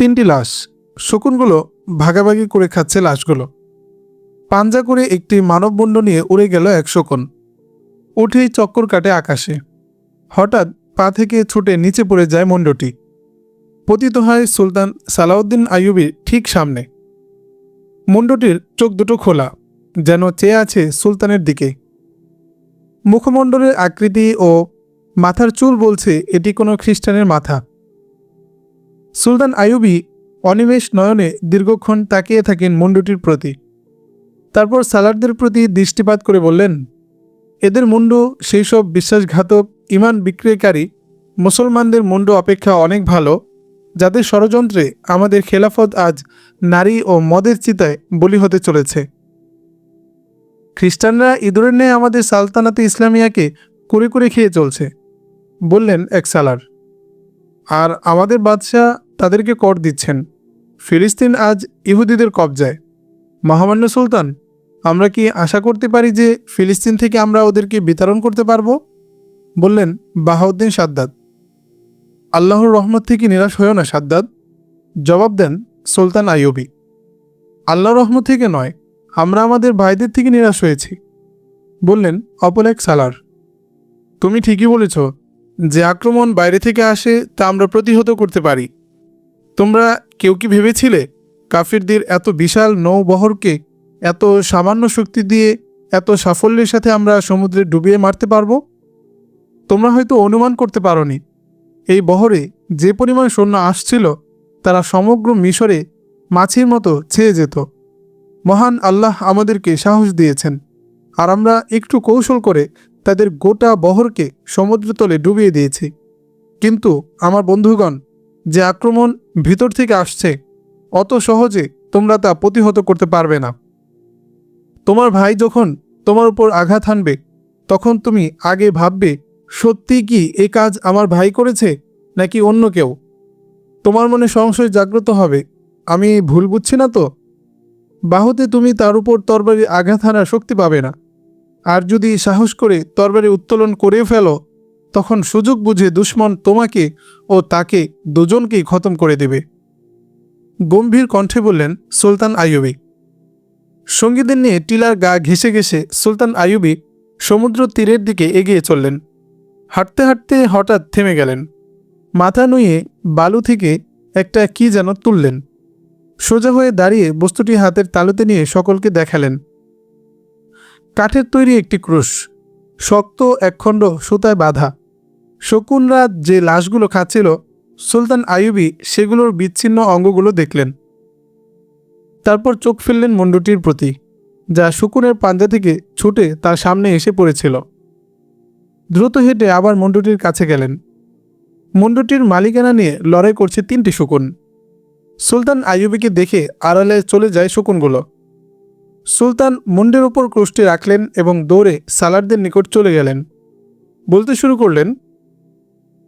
তিনটি লাশ, শকুনগুলো ভাগাভাগি করে খাচ্ছে লাশগুলো। পাঞ্জা করে একটি মানবমুণ্ড নিয়ে উড়ে গেল এক শকুন। উঠেই চক্কর কাটে আকাশে। হঠাৎ পা থেকে ছুটে নিচে পড়ে যায় মুণ্ডটি। পতিত হয় সুলতান সালাউদ্দিন আইয়ুবির ঠিক সামনে। মুণ্ডটির চোখ দুটো খোলা, যেন চেয়ে আছে সুলতানের দিকে। মুখমণ্ডলের আকৃতি ও মাথার চুল বলছে, এটি কোনো খ্রিস্টানের মাথা। সুলতান আইয়ুবি অনিমেষ নয়নে দীর্ঘক্ষণ তাকিয়ে থাকেন মুন্ডুটির প্রতি। তারপর সালারদের প্রতি দৃষ্টিপাত করে বললেন, এদের মুন্ডু সেই সব বিশ্বাসঘাতক, ইমান বিক্রয়কারী, মুসলমানদের মুন্ডু অপেক্ষা অনেক ভালো, যাদের ষড়যন্ত্রে আমাদের খেলাফত আজ নারী ও মদের চিতায় বলি হতে চলেছে। খ্রিস্টানরা ইঁদুরের ন্যায় আমাদের সালতানাতে ইসলামিয়াকে করে করে খেয়ে চলছে, বললেন এক সালার। আর আমাদের বাদশাহ তাদেরকে কর দিচ্ছেন। ফিলিস্তিন আজ ইহুদিদের কবজায়। মহামান্য সুলতান, আমরা কি আশা করতে পারি যে ফিলিস্তিন থেকে আমরা ওদেরকে বিতরণ করতে পারব? বললেন বাহাউদ্দিন সাদ্দাত। আল্লাহর রহমত থেকে নিরাশ হয়েও না সাদ্দাত। জবাব দেন সুলতান আইয়ুবি। আল্লাহর রহমত থেকে নয়, আমরা আমাদের ভাইদের থেকে নিরাশ হয়েছি। বললেন অপর এক সালার। তুমি ঠিকই বলেছ যে আক্রমণ বাইরে থেকে আসে তা আমরা প্রতিহত করতে পারি। তোমরা কেউ কি ভেবেছিলে কাফিরদের এত বিশাল নৌবহরকে এত সামান্য শক্তি দিয়ে এত সাফল্যের সাথে আমরা সমুদ্রে ডুবিয়ে মারতে পারব? তোমরা হয়তো অনুমান করতে পারোনি। এই বহরে যে পরিমাণ সৈন্য আসছিল, তারা সমগ্র মিশরে মাছির মতো ছেয়ে যেত। মহান আল্লাহ আমাদেরকে সাহস দিয়েছেন, আর আমরা একটু কৌশল করে তাদের গোটা বহরকে সমুদ্রতলে ডুবিয়ে দিয়েছি। কিন্তু আমার বন্ধুগণ, যে আক্রমণ ভিতর থেকে আসছে, অত সহজে তোমরা তা প্রতিহত করতে পারবে না। তোমার ভাই যখন তোমার উপর আঘাত হানবে, তখন তুমি আগে ভাববে, সত্যি কি এ কাজ আমার ভাই করেছে, নাকি অন্য কেউ? তোমার মনে সংশয় জাগ্রত হবে, আমি ভুল বুঝছি না তো? বাহুতে তুমি তার উপর তরবারি আঘাত হানার শক্তি পাবে না। আর যদি সাহস করে তরবারি উত্তোলন করে ফেলো, তখন সুযোগ বুঝে দুশ্মন তোমাকে ও তাকে দুজনকেই খতম করে দেবে। গম্ভীর কণ্ঠে বললেন, সুলতান আইয়ুবী। সঙ্গীদের নিয়ে টিলার গা ঘেসে ঘেসে সুলতান আইয়ুবী সমুদ্র তীরের দিকে এগিয়ে চললেন। হাঁটতে হাঁটতে হঠাৎ থেমে গেলেন। মাথা নুয়ে বালু থেকে একটা কি যেন তুললেন। সোজা হয়ে দাঁড়িয়ে বস্তুটি হাতের তালুতে নিয়ে সকলকে দেখালেন। কাঠের তৈরি একটি ক্রুশ, শক্ত একখণ্ড সুতায় বাঁধা। শকুনরা যে লাশগুলো খাচ্ছিল, সুলতান আইয়ুবি সেগুলোর বিচ্ছিন্ন অঙ্গগুলো দেখলেন। তারপর চোখ ফেললেন মুন্ডুটির প্রতি, যা শকুনের পাঞ্জা থেকে ছুটে তার সামনে এসে পড়েছিল। দ্রুত হেঁটে আবার মুন্ডুটির কাছে গেলেন। মুন্ডুটির মালিকানা নিয়ে লড়াই করছে তিনটি শকুন। সুলতান আইয়ুবিকে দেখে আড়ালে চলে যায় শকুনগুলো। সুলতান মুন্ডের ওপর ক্রুশটি রাখলেন এবং দৌড়ে সালারদের নিকট চলে গেলেন। বলতে শুরু করলেন,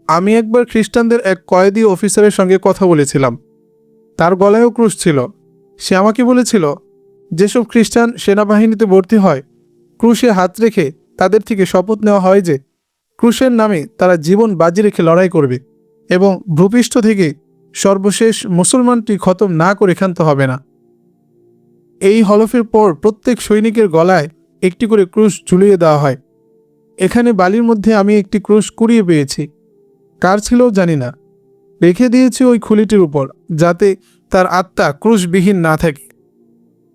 আমি একবার খ্রিস্টানদের এক কয়েদি অফিসারের সঙ্গে কথা বলেছিলাম। তার গলায়ও ক্রুশ ছিল। সে আমাকে বলেছিল, যেসব খ্রিস্টান সেনাবাহিনীতে ভর্তি হয়, ক্রুশে হাত রেখে তাদের থেকে শপথ নেওয়া হয় যে, ক্রুশের নামে তারা জীবন বাজি রেখে লড়াই করবে এবং ভূপৃষ্ঠ থেকে সর্বশেষ মুসলমানটি খতম না করে ক্ষান্ত হবে না। এই হলফের পর প্রত্যেক সৈনিকের গলায় একটি করে ক্রুশ ঝুলিয়ে দেওয়া হয়। এখানে বালির মধ্যে আমি একটি ক্রুশ কুড়িয়ে পেয়েছি। কার ছিল জানি না। রেখে দিয়েছি ওই খুলিটির উপর, যাতে তার আত্মা ক্রুশবিহীন না থাকে।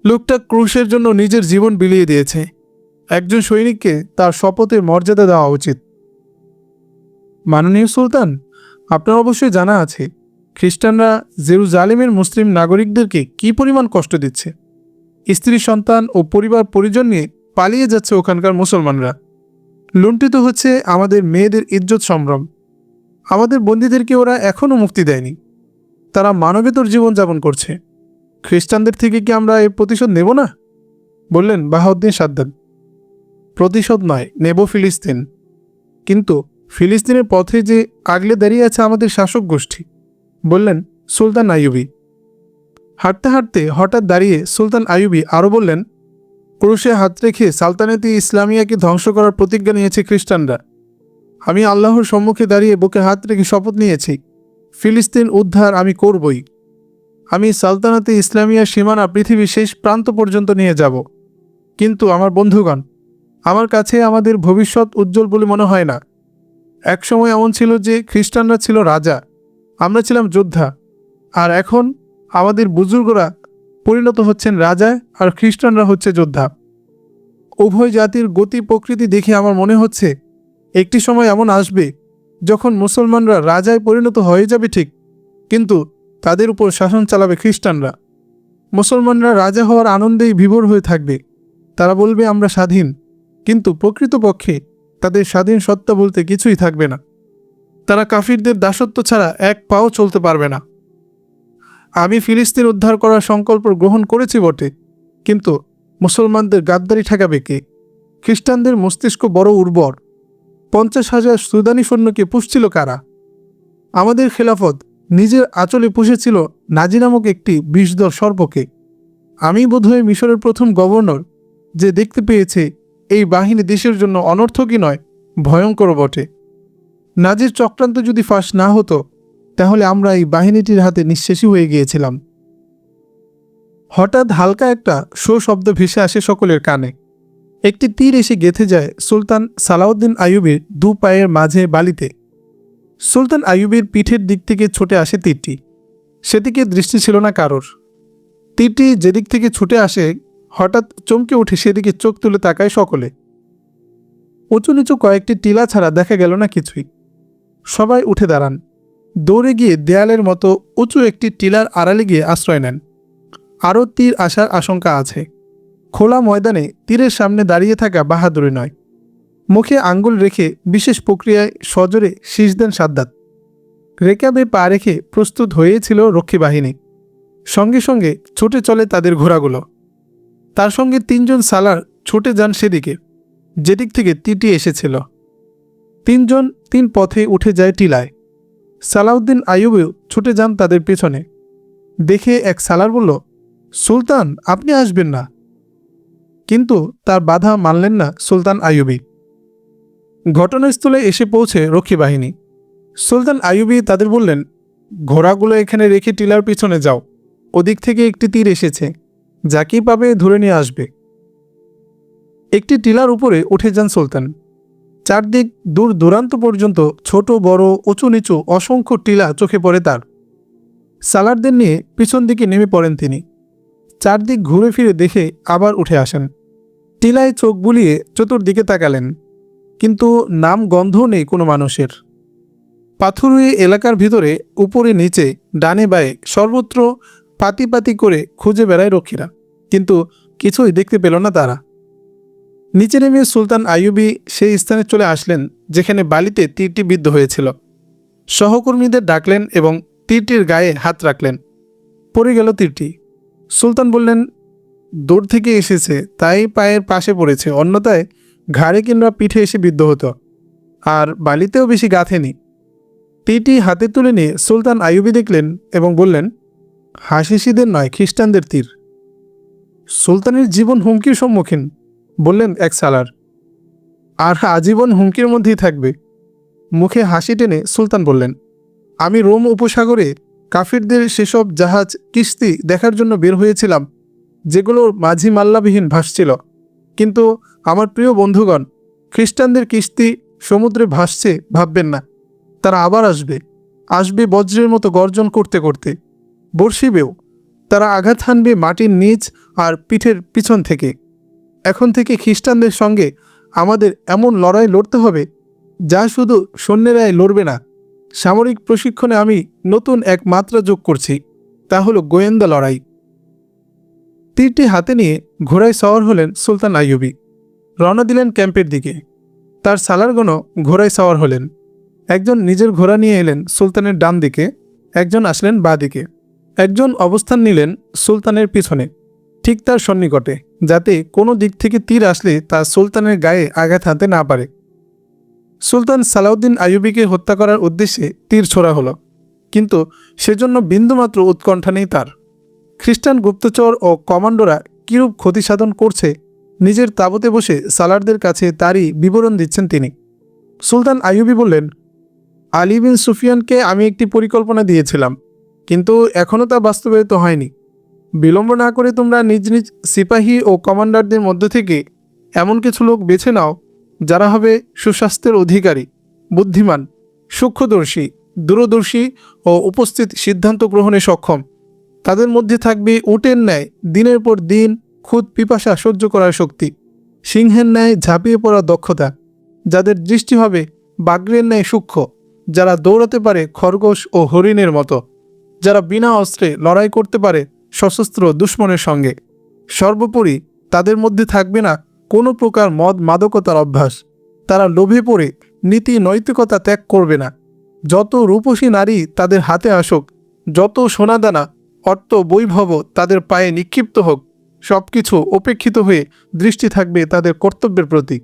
লোকটা ক্রুশের জন্য নিজের জীবন বিলিয়ে দিয়েছে। একজন সৈনিককে তার শপথের মর্যাদা দেওয়া উচিত। মাননীয় সুলতান, আপনার অবশ্যই জানা আছে, খ্রিস্টানরা জেরুজালেমের মুসলিম নাগরিকদেরকে কি পরিমাণ কষ্ট দিচ্ছে? স্ত্রী, সন্তান ও পরিবার পরিজন নিয়ে পালিয়ে যাচ্ছে ওখানকার মুসলমানরা। লুণ্ঠিত হচ্ছে আমাদের মেয়েদের ইজ্জত সম্ভ্রম। আমাদের বন্দীদেরকে ওরা এখনও মুক্তি দেয়নি। তারা মানবেতর জীবনযাপন করছে। খ্রিস্টানদের থেকে কি আমরা এর প্রতিশোধ নেব না? বললেন বাহাউদ্দিন সাদ্দাদ প্রতিশোধ নয়, নেব ফিলিস্তিন। কিন্তু ফিলিস্তিনের পথে যে আগলে দাঁড়িয়ে আছে আমাদের শাসক গোষ্ঠী, বললেন সুলতান আইয়ুবি। হাঁটতে হাঁটতে হঠাৎ দাঁড়িয়ে সুলতান আয়ুবি আরও বললেন, ক্রুশে হাত রেখে সালতানেতি ইসলামিয়াকে ধ্বংস করার প্রতিজ্ঞা নিয়েছে খ্রিস্টানরা। আমি আল্লাহর সম্মুখে দাঁড়িয়ে বুকে হাত রেখে শপথ নিয়েছি, ফিলিস্তিন উদ্ধার আমি করবই। আমি সালতানাতে ইসলামিয়া সীমানা পৃথিবীর শেষ প্রান্ত পর্যন্ত নিয়ে যাব। কিন্তু আমার বন্ধুগণ, আমার কাছে আমাদের ভবিষ্যৎ উজ্জ্বল বলে মনে হয় না। একসময় এমন ছিল যে খ্রিস্টানরা ছিল রাজা, আমরা ছিলাম যোদ্ধা। আর এখন আমাদের বুজুর্গরা পরিণত হচ্ছেন রাজায় আর খ্রিস্টানরা হচ্ছে যোদ্ধা। উভয় জাতির গতি প্রকৃতি দেখে আমার মনে হচ্ছে, একটি সময় এমন আসবে যখন মুসলমানরা রাজায় পরিণত হয়ে যাবে ঠিক, কিন্তু তাদের উপর শাসন চালাবে খ্রিস্টানরা। মুসলমানরা রাজা হওয়ার আনন্দেই বিভোর হয়ে থাকবে। তারা বলবে, আমরা স্বাধীন। কিন্তু প্রকৃতপক্ষে তাদের স্বাধীন সত্তা বলতে কিছুই থাকবে না। তারা কাফিরদের দাসত্ব ছাড়া এক পাও চলতে পারবে না। আমি ফিলিস্তিন উদ্ধার করার সংকল্প গ্রহণ করেছি বটে, কিন্তু মুসলমানদের গাদ্দারি ঠেকাবে কে? খ্রিস্টানদের মস্তিষ্ক বড় উর্বর। পঞ্চাশ হাজার সুদানি সৈন্যকে পুষছিল কারা? আমাদের খেলাফত নিজের আঁচলে পুষেছিল নাজি নামক একটি বিষদর সর্পকে। আমি বোধহয় মিশরের প্রথম গভর্নর যে দেখতে পেয়েছে এই বাহিনী দেশের জন্য অনর্থকই নয়, ভয়ঙ্কর বটে। নাজির চক্রান্ত যদি ফাঁস না হতো তাহলে আমরা এই বাহিনীটির হাতে নিঃশেষী হয়ে গিয়েছিলাম। হঠাৎ হালকা একটা শো শব্দ ভেসে আসে সকলের কানে। একটি তীর এসে গেথে যায় সুলতান সালাউদ্দিন আইয়ুবের দু পায়ের মাঝে বালিতে। সুলতান আইয়ুবের পিঠের দিক থেকে ছুটে আসে তীরটি। সেদিকে দৃষ্টি ছিল না কারোর। তীরটি যেদিক থেকে ছুটে আসে, হঠাৎ চমকে উঠে সেদিকে চোখ তুলে তাকায় সকলে। উঁচু নিচু কয়েকটি টিলা ছাড়া দেখা গেল না কিছুই। সবাই উঠে দাঁড়ান। দৌড়ে গিয়ে দেয়ালের মতো উঁচু একটি টিলার আড়ালে গিয়ে আশ্রয় নেন। আরও তীর আসার আশঙ্কা আছে। খোলা ময়দানে তীরের সামনে দাঁড়িয়ে থাকা বাহাদুরি নয়। মুখে আঙ্গুল রেখে বিশেষ প্রক্রিয়ায় সজোরে শীষ দেন সাদ্দাত। রেকাবে পা রেখে প্রস্তুত হয়েছিল রক্ষী বাহিনী। সঙ্গে সঙ্গে ছুটে চলে তাদের ঘোড়াগুলো। তার সঙ্গে তিনজন সালার ছুটে যান সেদিকে, যেদিক থেকে তীরটি এসেছিল। তিনজন তিন পথে উঠে যায় টিলায়। সালাউদ্দিন আইয়ুবেও ছুটে যান তাদের পেছনে। দেখে এক সালার বলল, সুলতান, আপনি আসবেন না। কিন্তু তার বাধা মানলেন না সুলতান আইয়ুবি। ঘটনাস্থলে এসে পৌঁছে রক্ষী বাহিনী। সুলতান আইয়ুবি তাদের বললেন, ঘোড়াগুলো এখানে রেখে টিলার পিছনে যাও। ওদিক থেকে একটি তীর এসেছে। যাকেই পাবে ধরে নিয়ে আসবে। একটি টিলার উপরে উঠে যান সুলতান। চারদিক দূর দূরান্ত পর্যন্ত ছোট, বড়, উঁচু নিচু অসংখ্য টিলা চোখে পড়ে তার। সালারদের নিয়ে পিছন দিকে নেমে পড়েন তিনি। চারদিক ঘুরে ফিরে দেখে আবার উঠে আসেন। টিলায় চোখ বুলিয়ে চতুর্দিকে তাকালেন। কিন্তু নাম গন্ধও নেই কোনো মানুষের। পাথুরুয়ে এলাকার ভিতরে উপরে নিচে ডানে বায়ে সর্বত্র পাতি পাতি করে খুঁজে বেড়ায় রক্ষীরা। কিন্তু কিছুই দেখতে পেল না তারা। নিচে নেমে সুলতান আইয়ুবি সেই স্থানে চলে আসলেন, যেখানে বালিতে তীরটি বিদ্ধ হয়েছিল। সহকর্মীদের ডাকলেন এবং তীরটির গায়ে হাত রাখলেন। পড়ে গেল তীরটি। সুলতান বললেন, দূর থেকে এসেছে, তাই পায়ের পাশে পড়েছে, অন্যথায় ঘাড়ে কিংবা পিঠে এসে বিদ্ধ হতো, আর বালিতেও বেশি গাঁথেনি। তীরটি হাতে তুলে নিয়ে সুলতান আইয়ুবি দেখলেন এবং বললেন, হাসিসিদের নয়, খ্রিস্টানদের তীর। সুলতানের জীবন হুমকির সম্মুখীন বললেন, এক সালার। আর আজীবন হুমকির মধ্যেই থাকবে। মুখে হাসি টেনে সুলতান বললেন, আমি রোম উপসাগরে কাফিরদের সেসব জাহাজ, কিস্তি দেখার জন্য বের হয়েছিলাম যেগুলো মাঝি মাল্লাবিহীন ভাসছিল। কিন্তু আমার প্রিয় বন্ধুগণ, খ্রিস্টানদের কিস্তি সমুদ্রে ভাসছে, ভাববেন না। তারা আবার আসবে। আসবে বজ্রের মতো গর্জন করতে করতে। বর্ষিবেও তারা আঘাত হানবে মাটির নিচ আর পিঠের পিছন থেকে। এখন থেকে খ্রিস্টানদের সঙ্গে আমাদের এমন লড়াই লড়তে হবে যা শুধু সৈন্যেরাই লড়বে না। সামরিক প্রশিক্ষণে আমি নতুন এক মাত্রা যোগ করছি, তা হলো গোয়েন্দা লড়াই। তীরটি হাতে নিয়ে ঘোড়ায় সওয়ার হলেন সুলতান আইয়ুবি। রওনা দিলেন ক্যাম্পের দিকে। তার সালারগণও ঘোড়ায় সওয়ার হলেন। একজন নিজের ঘোড়া নিয়ে এলেন সুলতানের ডান দিকে, একজন আসলেন বাঁ দিকে। একজন অবস্থান নিলেন সুলতানের পিছনে। ঠিক তার সন্নিকটে, যাতে কোনো দিক থেকে তীর আসলে তা সুলতানের গায়ে আঘাত হাতে না পারে। সুলতান সালাউদ্দিন আইয়ুবিকে হত্যা করার উদ্দেশ্যে তীর ছোড়া হলো, কিন্তু সেজন্য বিন্দুমাত্র উৎকণ্ঠা নেই তার। খ্রিস্টান গুপ্তচর ও কমান্ডোরা কিরূপ ক্ষতি সাধন করছে, নিজের তাবতে বসে সালারদের কাছে তারই বিবরণ দিচ্ছেন তিনি। সুলতান আইয়ুবি বললেন, আলী বিন সুফিয়ানকে আমি একটি পরিকল্পনা দিয়েছিলাম, কিন্তু এখনও তা বাস্তবায়িত হয়নি। বিলম্ব না করে তোমরা নিজ নিজ সিপাহী ও কমান্ডারদের মধ্য থেকে এমন কিছু লোক বেছে নাও, যারা হবে সুস্বাস্থ্যের অধিকারী, বুদ্ধিমান, সূক্ষ্মদর্শী, দূরদর্শী ও উপস্থিত সিদ্ধান্ত গ্রহণে সক্ষম। তাদের মধ্যে থাকবে উটের ন্যায় দিনের পর দিন খুদ পিপাসা সহ্য করার শক্তি, সিংহের ন্যায় ঝাঁপিয়ে পড়ার দক্ষতা, যাদের দৃষ্টি হবে বাগ্রের ন্যায় সূক্ষ্ম, যারা দৌড়াতে পারে খরগোশ ও হরিণের মতো, যারা বিনা অস্ত্রে লড়াই করতে পারে সশস্ত্র দুশ্মনের সঙ্গে। সর্বোপরি তাদের মধ্যে থাকবে না কোনো প্রকার মদ মাদকতার অভ্যাস। তারা লোভে পড়ে নীতি নৈতিকতা ত্যাগ করবে না। যত রূপসী নারী তাদের হাতে আসুক, যত সোনাদানা, অর্থ, বৈভব তাদের পায়ে নিক্ষিপ্ত হোক সব কিছু উপেক্ষিত হয়ে দৃষ্টি থাকবে তাদের কর্তব্যের প্রতি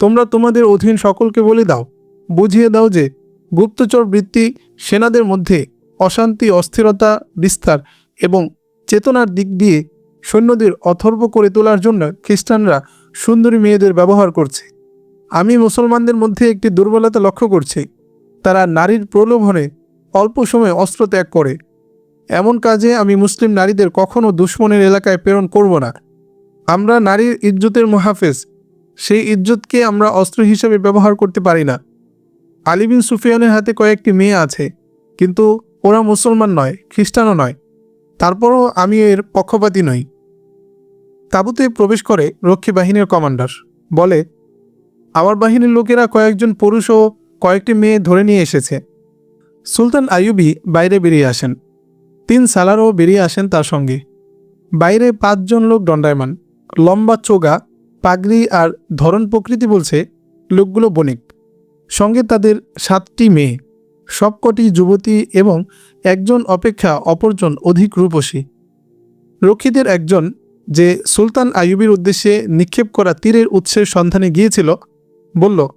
তোমরা তোমাদের অধীন সকলকে বলে দাও, বুঝিয়ে দাও যে গুপ্তচর বৃত্তি সেনাদের মধ্যে অশান্তি, অস্থিরতা, বিস্তার এবং চেতনার দিক দিয়ে সৈন্যদের অথর্ব করে তোলার জন্য খ্রিস্টানরা সুন্দরী মেয়েদের ব্যবহার করছে। আমি মুসলমানদের মধ্যে একটি দুর্বলতা লক্ষ্য করছি। তারা নারীর প্রলোভনে অল্প সময়ে অস্ত্র ত্যাগ করে। এমন কাজে আমি মুসলিম নারীদের কখনও দুশ্মনের এলাকায় প্রেরণ করব না। আমরা নারীর ইজ্জতের মুহাফেজ। সেই ইজ্জতকে আমরা অস্ত্র হিসেবে ব্যবহার করতে পারি না। আলিবিন সুফিয়ানের হাতে কয়েকটি মেয়ে আছে। কিন্তু ওরা মুসলমান নয়, খ্রিস্টানও নয়। তারপরও আমি এর পক্ষপাতী নই। তাঁবুতে প্রবেশ করে রক্ষী বাহিনীর কমান্ডার বলে, আমার বাহিনীর লোকেরা কয়েকজন পুরুষ ও কয়েকটি মেয়ে ধরে নিয়ে এসেছে। সুলতান আইয়ুবি বাইরে বেরিয়ে আসেন। তিন সালারও বেরিয়ে আসেন তার সঙ্গে। বাইরে পাঁচজন লোক দণ্ডায়মান। লম্বা চোগা, পাগড়ি আর ধরন প্রকৃতি বলছে লোকগুলো বণিক। সঙ্গে তাদের সাতটি মেয়ে। সবকটি যুবতী এবং একজন অপেক্ষা অপরজন অধিক রূপসী। রক্ষীদের একজন, যে সুলতান আইয়ুবির উদ্দেশ্যে নিক্ষেপ করা তীরের উৎসের সন্ধানে গিয়েছিল, বলল,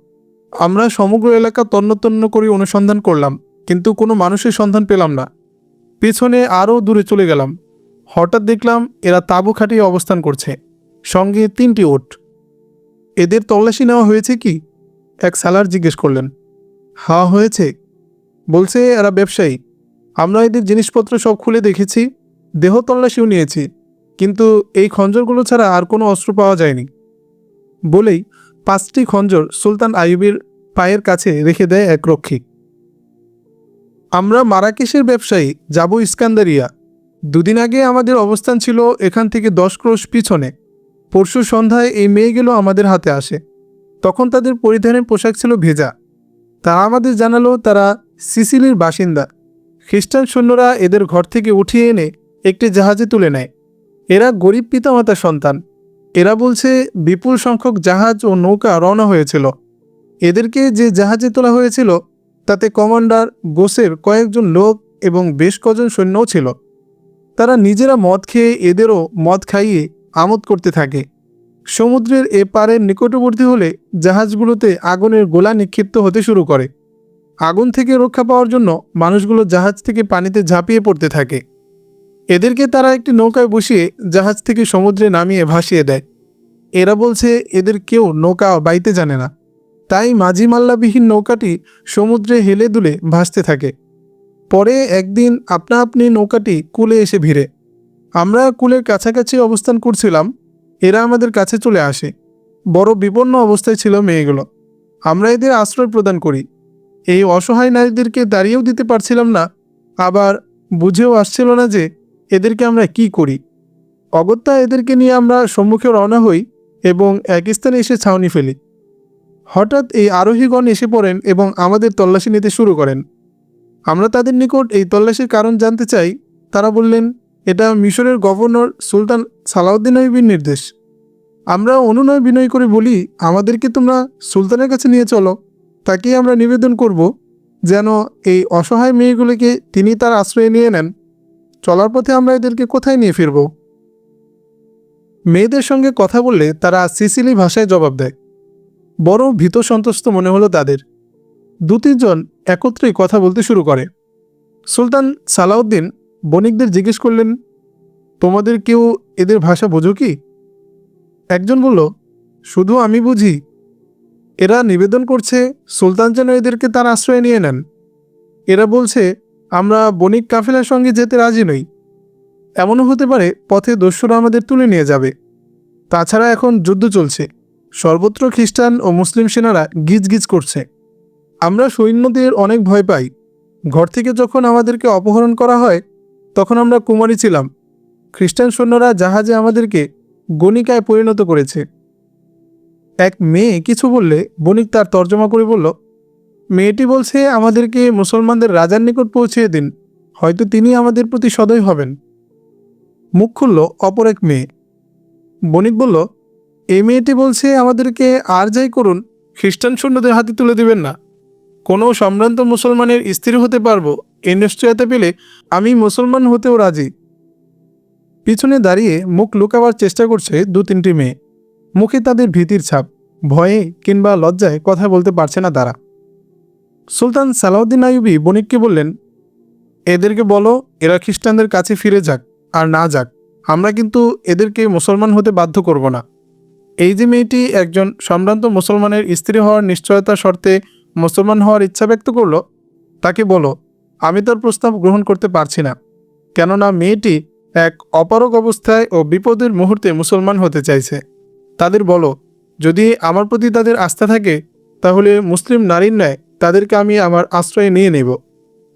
আমরা সমগ্র এলাকা তন্নতন্ন করে অনুসন্ধান করলাম, কিন্তু কোনো মানুষের সন্ধান পেলাম না। পেছনে আরও দূরে চলে গেলাম। হঠাৎ দেখলাম এরা তাঁবু খাটিয়ে অবস্থান করছে, সঙ্গে তিনটি ওট। এদের তল্লাশি নেওয়া হয়েছে কি? এক স্যালার জিজ্ঞেস করলেন। হা হয়েছে। বলছে, এরা ব্যবসায়ী। আমরা এদের জিনিসপত্র সব খুলে দেখেছি, দেহ তল্লাশিও নিয়েছি, কিন্তু এই খঞ্জরগুলো ছাড়া আর কোনো অস্ত্র পাওয়া যায়নি। বলেই পাঁচটি খঞ্জর সুলতান আইয়ুবের পায়ের কাছে রেখে দেয় এক রক্ষী। আমরা মারাকেশের ব্যবসায়ী, যাব ইস্কান্দারিয়া। দুদিন আগে আমাদের অবস্থান ছিল এখান থেকে দশ ক্রোশ পিছনে। পরশু সন্ধ্যায় এই মেয়েগুলো আমাদের হাতে আসে। তখন তাদের পরিধানের পোশাক ছিল ভেজা। তারা আমাদের জানালো তারা সিসিলির বাসিন্দা। খ্রিস্টান সৈন্যরা এদের ঘর থেকে উঠিয়ে এনে একটি জাহাজে তুলে নেয়। এরা গরিব পিতামাতার সন্তান। এরা বলছে, বিপুল সংখ্যক জাহাজ ও নৌকা রওনা হয়েছিল। এদেরকে যে জাহাজে তোলা হয়েছিল, তাতে কমান্ডার গোসের কয়েকজন লোক এবং বেশ কজন সৈন্যও ছিল। তারা নিজেরা মদ খেয়ে এদেরও মদ খাইয়ে আমোদ করতে থাকে। সমুদ্রের এ পারের নিকটবর্তী হলে জাহাজগুলোতে আগুনের গোলা নিক্ষিপ্ত হতে শুরু করে। আগুন থেকে রক্ষা পাওয়ার জন্য মানুষগুলো জাহাজ থেকে পানিতে ঝাঁপিয়ে পড়তে থাকে। এদেরকে তারা একটি নৌকায় বসিয়ে জাহাজ থেকে সমুদ্রে নামিয়ে ভাসিয়ে দেয়। এরা বলছে, এদের কেউ নৌকা বাইতে জানে না। তাই মাঝি মাল্লাবিহীন নৌকাটি সমুদ্রে হেলে দুলে ভাসতে থাকে। পরে একদিন আপনা আপনি নৌকাটি কুলে এসে ভিড়ে। আমরা কুলের কাছাকাছি অবস্থান করছিলাম। এরা আমাদের কাছে চলে আসে। বড় বিপন্ন অবস্থায় ছিল মেয়েগুলো। আমরা এদের আশ্রয় প্রদান করি। এই অসহায় নারীদেরকে দাঁড়িয়েও দিতে পারছিলাম না। আবার বুঝেও আসছিল না যে এদেরকে আমরা কি করি। অগত্যা এদেরকে নিয়ে আমরা সম্মুখে রওনা হই এবং এক স্থানে এসে ছাউনি ফেলি। হঠাৎ এই আরোহীগণ এসে পড়েন এবং আমাদের তল্লাশি নিতে শুরু করেন। আমরা তাদের নিকট এই তল্লাশির কারণ জানতে চাই। তারা বললেন এটা মিশরের গভর্নর সুলতান সালাউদ্দিন আইবির নির্দেশ। আমরা অনুনয় বিনয় করে বলি, আমাদেরকে তোমরা সুলতানের কাছে নিয়ে চলো। তাকেই আমরা নিবেদন করব যেন এই অসহায় মেয়েগুলিকে তিনি তার আশ্রয়ে নিয়ে নেন। চলার পথে আমরা এদেরকে কোথায় নিয়ে ফিরব? মেয়েদের সঙ্গে কথা বললে তারা সিসিলি ভাষায় জবাব দেয়। বড় ভীত সন্ত্রস্ত মনে হলো তাদের। দু তিনজন একত্রেই কথা বলতে শুরু করে। সুলতান সালাউদ্দিন বণিকদের জিজ্ঞেস করলেন, তোমাদের কেউ এদের ভাষা বোঝো কি? একজন বলল, শুধু আমি বুঝি। এরা নিবেদন করছে, সুলতান যেন এদেরকে তার আশ্রয় নিয়ে নেন। এরা বলছে, আমরা বণিক কাফেলার সঙ্গে যেতে রাজি নই। এমনও হতে পারে পথে দস্যুরা আমাদের তুলে নিয়ে যাবে। তাছাড়া এখন যুদ্ধ চলছে। সর্বত্র খ্রিস্টান ও মুসলিম সেনারা গিজগিজ করছে। আমরা সৈন্যদের অনেক ভয় পাই। ঘর থেকে যখন আমাদেরকে অপহরণ করা হয় তখন আমরা কুমারী ছিলাম। খ্রিস্টান সৈন্যরা জাহাজে আমাদেরকে গণিকায় পরিণত করেছে। এক মেয়ে কিছু বললে বণিক তার তর্জমা করে বলল, মেয়েটি বলছে আমাদেরকে মুসলমানদের রাজার নিকট পৌঁছিয়ে দিন, হয়তো তিনি আমাদের প্রতি সদয় হবেন। মুখ খুলল অপর এক মেয়ে। বণিক বলল এই মেয়েটি বলছে আমাদেরকে আর যাই করুন, খ্রিস্টান সৈন্যদের হাতে তুলে দিবেন না। কোনো সম্ভ্রান্ত মুসলমানের স্ত্রী হতে পারব এই নিশ্চয়তা পেলে আমি মুসলমান হতেও রাজি। পিছনে দাঁড়িয়ে মুখ লুকাবার চেষ্টা করছে দু তিনটি মেয়ে। মুখে তাদের ভীতির ছাপ, ভয়ে কিংবা লজ্জায় কথা বলতে পারছে না তারা। সুলতান সালাউদ্দিন আইয়ুবি বণিককে বললেন, এদেরকে বলো, এরা খ্রিস্টানদের কাছে ফিরে যাক আর না যাক। আমরা কিন্তু এদেরকে মুসলমান হতে বাধ্য করব না। এই যে মেয়েটি একজন সম্ভ্রান্ত মুসলমানের স্ত্রী হওয়ার নিশ্চয়তা শর্তে মুসলমান হওয়ার ইচ্ছা ব্যক্ত করল, তাকে বলো আমি তার প্রস্তাব গ্রহণ করতে পারছি না, কেননা মেয়েটি এক অপারক অবস্থায় ও বিপদের মুহূর্তে মুসলমান হতে চাইছে। তাদের বলো, যদি আমার প্রতি তাদের আস্থা থাকে, তাহলে মুসলিম নারীর ন্যায় তাদেরকে আমি আমার আশ্রয়ে নিয়ে নেব।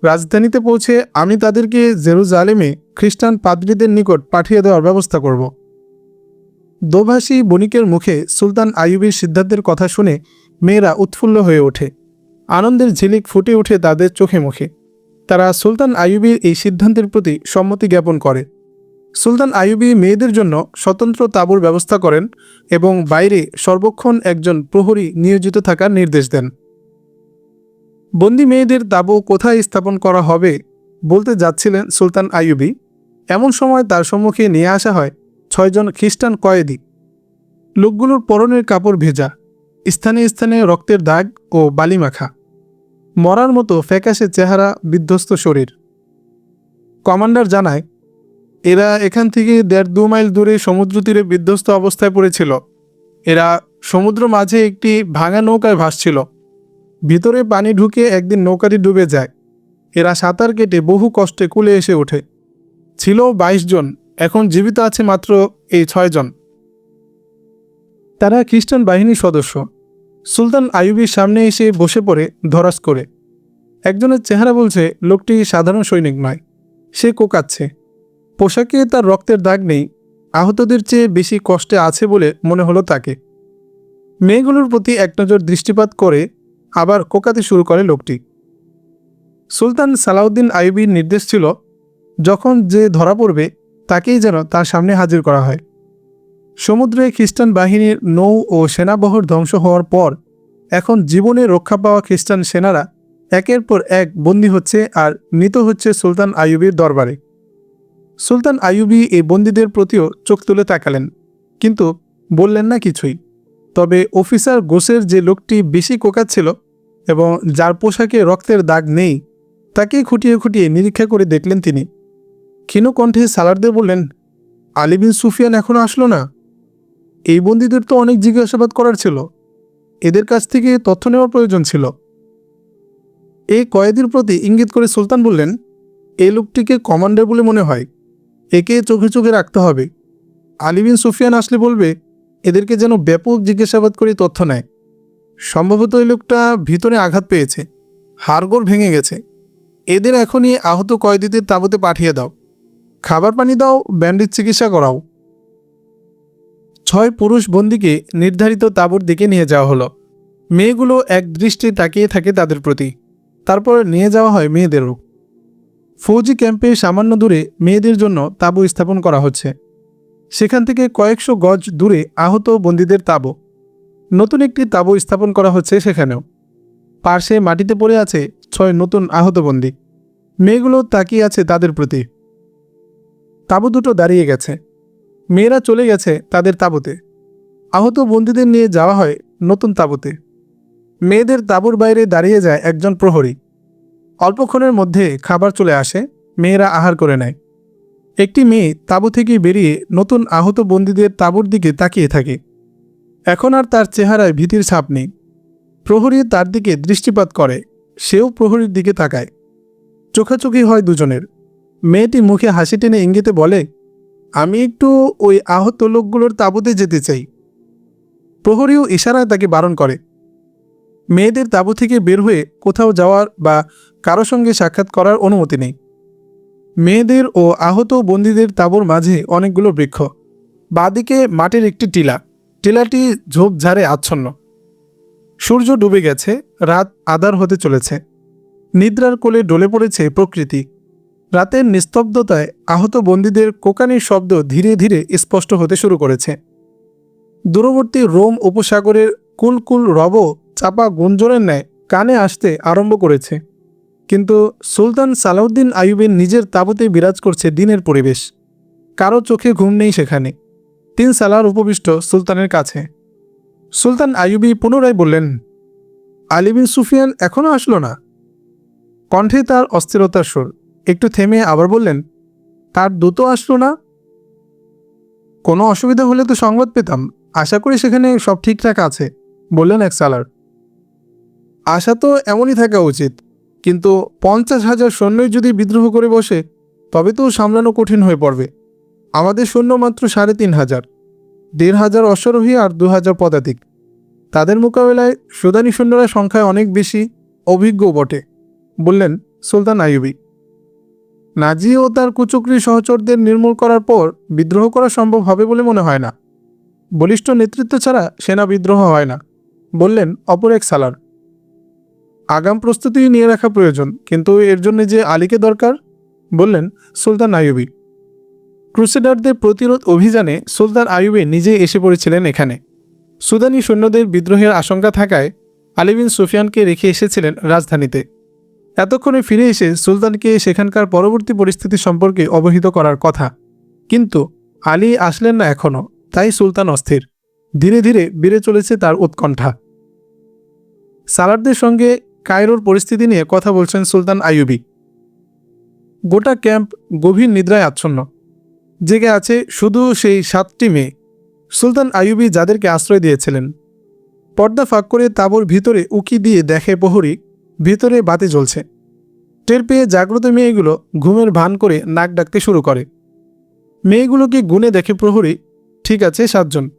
রাজধানীতে পৌঁছে আমি তাদেরকে জেরুজালেমে খ্রিস্টান পাদ্রীদের নিকট পাঠিয়ে দেওয়ার ব্যবস্থা করব। দোভাষী বণিকের মুখে সুলতান আইয়ুবের সিদ্ধান্তের কথা শুনে মেয়েরা উৎফুল্ল হয়ে ওঠে। আনন্দের ঝিলিক ফুটে ওঠে তাদের চোখে মুখে। তারা সুলতান আইয়ুবের এই সিদ্ধান্তের প্রতি সম্মতি জ্ঞাপন করে। সুলতান আইয়ুবি মেয়েদের জন্য স্বতন্ত্র তাঁবুর ব্যবস্থা করেন এবং বাইরে সর্বক্ষণ একজন প্রহরী নিয়োজিত থাকার নির্দেশ দেন। বন্দি মেয়েদের তাঁবু কোথায় স্থাপন করা হবে বলতে যাচ্ছিলেন সুলতান আইয়ুবি। এমন সময় তার সম্মুখে নিয়ে আসা হয় ছয়জন খ্রিস্টান কয়েদি। লোকগুলোর পরনের কাপড় ভেজা, স্থানে স্থানে রক্তের দাগ ও বালিমাখা। মরার মতো ফ্যাকাশে চেহারা, বিধ্বস্ত শরীর। কমান্ডার জানায়, এরা এখান থেকে দেড় দু মাইল দূরে সমুদ্র তীরে বিধ্বস্ত অবস্থায় পড়েছিল। এরা সমুদ্র মাঝে একটি ভাঙা নৌকায় ভাসছিল। ভিতরে পানি ঢুকে একদিন নৌকাটি ডুবে যায়। এরা সাঁতার কেটে বহু কষ্টে কুলে এসে ওঠে। ছিল বাইশ জন, এখন জীবিত আছে মাত্র এই ছয়জন তারা খ্রিস্টান বাহিনীর সদস্য। সুলতান আইয়ুবির সামনে এসে বসে পড়ে ধরাস করে। একজনের চেহারা বলছে, লোকটি সাধারণ সৈনিক নয়, সে কোকাচ্ছে। পোশাকে তার রক্তের দাগ নেই, আহতদের চেয়ে বেশি কষ্টে আছে বলে মনে হলো তাকে। মেয়েগুলোর প্রতি এক নজর দৃষ্টিপাত করে আবার কোকাতে শুরু করে লোকটি। সুলতান সালাউদ্দিন আইবির নির্দেশ ছিল, যখন যে ধরা পড়বে, তাকেই যেন তার সামনে হাজির করা হয়। সমুদ্রে খ্রিস্টান বাহিনীর নৌ ও সেনাবহর ধ্বংস হওয়ার পর, এখন জীবনে রক্ষা পাওয়া খ্রিস্টান সেনারা একের পর এক বন্দী হচ্ছে আর মৃত হচ্ছে সুলতান আইয়ুবির দরবারে। সুলতান আইয়ুবি এই বন্দীদের প্রতিও চোখ তুলে তাকালেন, কিন্তু বললেন না কিছুই। তবে অফিসার গোসের যে লোকটি বেশি কোকাচ্ছিল এবং যার পোশাকে রক্তের দাগ নেই তাকে খুঁটিয়ে খুঁটিয়ে নিরীক্ষা করে দেখলেন তিনি। ক্ষীণ কণ্ঠে সালারদের বললেন আলিবিন সুফিয়ান এখনও আসলো না? এই বন্দীদের তো অনেক জিজ্ঞাসাবাদ করার ছিল। এদের কাছ থেকে তথ্য নেওয়ার প্রয়োজন ছিল। এই কয়েদির প্রতি ইঙ্গিত করে সুলতান বললেন এই লোকটিকে কমান্ডার বলে মনে হয়। একে চোখে চোখে রাখতে হবে। আলিবিন সুফিয়ান আসলে বলবে, এদেরকে যেন ব্যাপক জিজ্ঞাসাবাদ করে তথ্য নেয়। সম্ভবত এই লোকটা ভিতরে আঘাত পেয়েছে, হাড়গোড় ভেঙে গেছে। এদের এখনই আহত কয়েদিদের তাঁবুতে পাঠিয়ে দাও। খাবার পানি দাও, ব্যান্ডেজ চিকিৎসা করাও। ছয় পুরুষ বন্দিকে নির্ধারিত তাঁবুর দিকে নিয়ে যাওয়া হলো। মেয়েগুলো এক দৃষ্টি তাকিয়ে থাকে তাদের প্রতি। তারপর নিয়ে যাওয়া হয় মেয়েদেরও ফৌজি ক্যাম্পে সামান্য দূরে মেয়েদের জন্য তাঁবু স্থাপন করা হচ্ছে। সেখান থেকে কয়েকশো গজ দূরে আহত বন্দীদের তাঁবু। নতুন একটি তাঁবু স্থাপন করা হচ্ছে সেখানেও। পার্শ্বে মাটিতে পড়ে আছে ছয় নতুন আহত বন্দী। মেয়েগুলো তাকিয়ে আছে তাদের প্রতি। তাঁবু দুটো দাঁড়িয়ে গেছে। মেয়েরা চলে গেছে তাদের তাঁবুতে। আহত বন্দীদের নিয়ে যাওয়া হয় নতুন তাঁবুতে। মেয়েদের তাঁবুর বাইরে দাঁড়িয়ে যায় একজন প্রহরী। অল্পক্ষণের মধ্যে খাবার চলে আসে, মেয়েরা আহার করে নেয়। একটি মেয়ে তাঁবু থেকে বেরিয়ে নতুন আহত বন্দীদের তাঁবুর দিকে তাকিয়ে থাকে। এখন আর তার চেহারায় ভীতির ছাপ নেই। প্রহরী তার দিকে দৃষ্টিপাত করে, সেও প্রহরীর দিকে তাকায়। চোখাচোখি হয় দুজনের। মেয়েটি মুখে হাসি টেনে ইঙ্গিতে বলে আমি একটু ওই আহত লোকগুলোর তাঁবুতে যেতে চাই। প্রহরীও ইশারায় তাকে বারণ করে। মেয়েদের তাঁবু থেকে বের হয়ে কোথাও যাওয়ার বা কারও সঙ্গে সাক্ষাৎ করার অনুমতি নেই। মেয়েদের ও আহত বন্দীদের তাঁবুর মাঝে অনেকগুলো বৃক্ষ। বাদিকে মাটির একটি টিলা। টিলাটি ঝোপঝাড়ে আচ্ছন্ন। সূর্য ডুবে গেছে, রাত আদার হতে চলেছে। নিদ্রার কোলে ডলে পড়েছে প্রকৃতি। রাতের নিস্তব্ধতায় আহত বন্দীদের কোকানির শব্দ ধীরে ধীরে স্পষ্ট হতে শুরু করেছে। দূরবর্তী রোম উপসাগরের কুলকুল রব চাপা গুঞ্জনের ন্যায় কানে আসতে আরম্ভ করেছে। কিন্তু সুলতান সালাউদ্দিন আইয়ুবের নিজের তাঁবুতে বিরাজ করছে দিনের পরিবেশ। কারও চোখে ঘুম নেই সেখানে। তিন সালার উপবিষ্ট সুলতানের কাছে। সুলতান আইয়ুবি পুনরায় বললেন আলিবিন সুফিয়ান এখনও আসলো না? কণ্ঠে তার অস্থিরতার সুর। একটু থেমে আবার বললেন, তার দ্রুত আসলো না? কোনো অসুবিধা হলে তো সংবাদ পেতাম। আশা করি সেখানে সব ঠিকঠাক আছে, বললেন এক সালার। আশা তো এমনই থাকা উচিত, কিন্তু পঞ্চাশ হাজার সৈন্যই যদি বিদ্রোহ করে বসে, তবে তো সামলানো কঠিন হয়ে পড়বে। আমাদের সৈন্য মাত্র সাড়ে তিন হাজার, দেড় হাজার অশ্বারোহী আর দু হাজার পদাতিক। তাদের মোকাবেলায় সুদানি সৈন্যরা সংখ্যায় অনেক বেশি অভিজ্ঞ বটে, বললেন সুলতান আইয়ুবি। নাজি ও তার কুচুকরি সহচরদের নির্মূল করার পর বিদ্রোহ করা সম্ভব হবে বলে মনে হয় না। বলিষ্ঠ নেতৃত্ব ছাড়া সেনা বিদ্রোহ হয় না, বললেন অপর এক সালার। আগাম প্রস্তুতি নিয়ে রাখা প্রয়োজন, কিন্তু এর জন্য যে আলীকে দরকার? বললেন সুলতান আইয়ুবি। ক্রুসেডারদের প্রতিরোধ অভিযানে সুলতান আইয়ুবি নিজে এসে পড়েছিলেন এখানে। সুদানি সৈন্যদের বিদ্রোহের আশঙ্কা থাকায় আলী বিন সুফিয়ানকে রেখে এসেছিলেন রাজধানীতে। এতক্ষণে ফিরে এসে সুলতানকে সেখানকার পরবর্তী পরিস্থিতি সম্পর্কে অবহিত করার কথা। কিন্তু আলী আসলেন না এখনও তাই সুলতান অস্থির। ধীরে ধীরে বেড়ে চলেছে তার উৎকণ্ঠা। সালারদের সঙ্গে কায়রোর পরিস্থিতি নিয়ে কথা বলছেন সুলতান আইয়ুবি। গোটা ক্যাম্প গভীর নিদ্রায় আচ্ছন্ন। জেগে আছে শুধু সেই সাতটি মেয়ে। সুলতান আইয়ুবি যাদেরকে আশ্রয় দিয়েছিলেন। পর্দা ফাঁক করে তাঁবুর ভিতরে উকি দিয়ে দেখে প্রহরী ভিতরে বাতি জ্বলছে। টের পেয়ে জাগ্রত মেয়েগুলো ঘুমের ভান করে নাক ডাকতে শুরু করে। মেয়েগুলোকে গুনে দেখে প্রহরী, ঠিক আছে, সাতজন।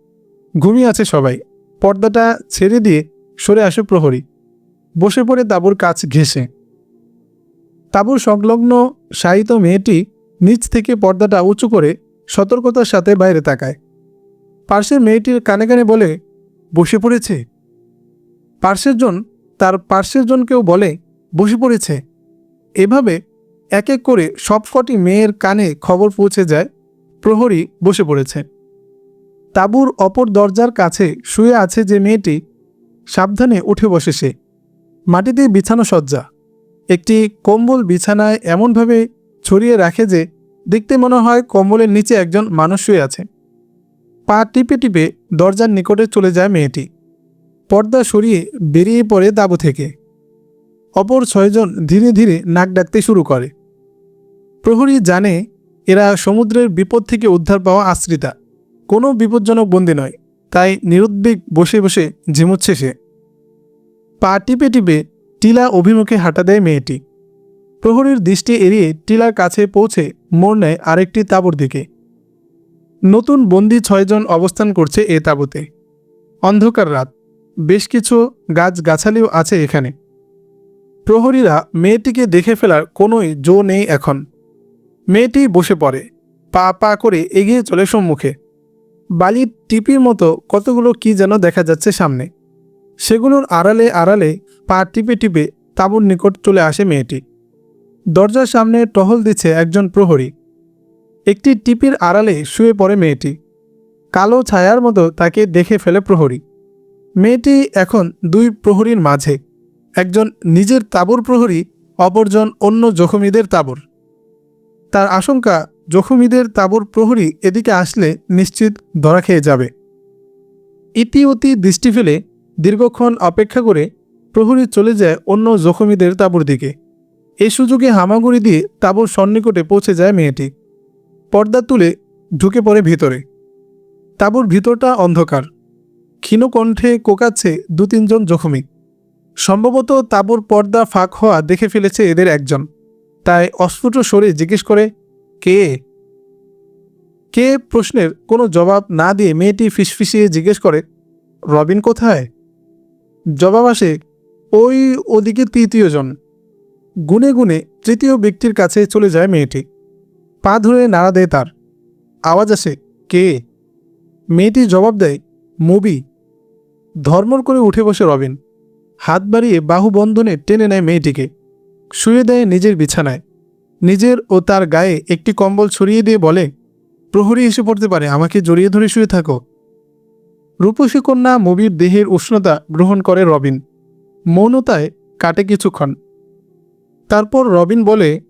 ঘুমিয়ে আছে সবাই। পর্দাটা ছেড়ে দিয়ে সরে আসে প্রহরী। বসে পড়ে তাবুর কাছ ঘেঁষে। তাঁবুর সংলগ্ন শায়িত মেয়েটি নিচ থেকে পর্দাটা উঁচু করে সতর্কতার সাথে বাইরে তাকায়। পার্শ্বের মেয়েটির কানে কানে বলে, বসে পড়েছে? পার্শ্বের জন তার পার্শ্বের জনকেও বলে, বসে পড়েছে। এভাবে এক এক করে সবকটি মেয়ের কানে খবর পৌঁছে যায়, প্রহরী বসে পড়েছে। তাঁবুর অপর দরজার কাছে শুয়ে আছে যে মেয়েটি, সাবধানে উঠে বসে সে। মাটিতে বিছানো সজ্জা একটি কম্বল বিছানায় এমনভাবে ছড়িয়ে রাখে যে, দেখতে মনে হয় কম্বলের নিচে একজন মানুষ শুয়ে আছে। পা টিপে টিপে দরজার নিকটে চলে যায় মেয়েটি। পর্দা সরিয়ে বেরিয়ে পড়ে তাঁবু থেকে। অপর ছয়জন ধীরে ধীরে নাক ডাকতে শুরু করে। প্রহরী জানে এরা সমুদ্রের বিপদ থেকে উদ্ধার পাওয়া আশ্রিতা। কোনো বিপজ্জনক বন্দী নয়, তাই নিরুদ্বেগ বসে বসে ঝিমুচ্ছে সে। পা টিপে টিপে টিলা অভিমুখে হাঁটা দেয় মেয়েটি। প্রহরীর দৃষ্টি এড়িয়ে টিলার কাছে পৌঁছে মোড় নেয় আরেকটি তাঁবুর দিকে। নতুন বন্দি ছয়জন অবস্থান করছে এ তাঁবুতে। অন্ধকার রাত। বেশ কিছু গাছ গাছালিও আছে এখানে। প্রহরীরা মেয়েটিকে দেখে ফেলার কোনোই জো নেই এখন। মেয়েটি বসে পড়ে, পা পা করে এগিয়ে চলে সম্মুখে। বালির টিপির মতো কতগুলো কি যেন দেখা যাচ্ছে সামনে। সেগুলোর আড়ালে আড়ালে পা টিপে টিপে তাঁবুর নিকট চলে আসে মেয়েটি। দরজার সামনে টহল দিচ্ছে একজন প্রহরী। একটি টিপির আড়ালে শুয়ে পড়ে মেয়েটি। কালো ছায়ার মতো তাকে দেখে ফেলে প্রহরী। মেয়েটি এখন দুই প্রহরীর মাঝে, একজন নিজের তাঁবুর প্রহরী, অপরজন অন্য জখমিদের তাঁবুর। তার আশঙ্কা, জখমিদের তাঁবুর প্রহরী এদিকে আসলে নিশ্চিত ধরা খেয়ে যাবে। ইতি অতি দৃষ্টি ফেলে দীর্ঘক্ষণ অপেক্ষা করে প্রহরী চলে যায় অন্য জখমিদের তাঁবুর দিকে। এই সুযোগে হামাগুড়ি দিয়ে তাঁবুর সন্নিকটে পৌঁছে যায় মেয়েটি। পর্দা তুলে ঢুকে পড়ে ভিতরে। তাঁবুর ভিতরটা অন্ধকার। ক্ষীণ কণ্ঠে কোকাচ্ছে দু তিনজন জখমি। সম্ভবত তাঁবুর পর্দা ফাঁক হওয়া দেখে ফেলেছে এদের একজন। তাই অস্ফুট স্বরে জিজ্ঞেস করে, কে? কে প্রশ্নের কোনো জবাব না দিয়ে মেয়েটি ফিসফিসিয়ে জিজ্ঞেস করে, রবিন কোথায়? জবাব আসে, ওই ওদিকে তৃতীয়জন। গুনে গুনে তৃতীয় ব্যক্তির কাছে চলে যায় মেয়েটি। পা ধরে নাড়া দেয় তার। আওয়াজ আসে, কে? মেয়েটি জবাব দেয়, মুবি। ধর্মর করে উঠে বসে রবিন। হাত বাড়িয়ে বাহু বন্ধনে টেনে নেয় মেয়েটিকে। শুয়ে দেয় নিজের বিছানায়। নিজের ও তার গায়ে একটি কম্বল ছড়িয়ে দিয়ে বলে, প্রহরী এসে পড়তে পারে, আমাকে জড়িয়ে ধরে শুয়ে থাকো। রূপসী কন্যা মুবির দেহের উষ্ণতা গ্রহণ করে রবিন। মৌনতায় কাটে কিছুক্ষণ। তারপর রবিন বলে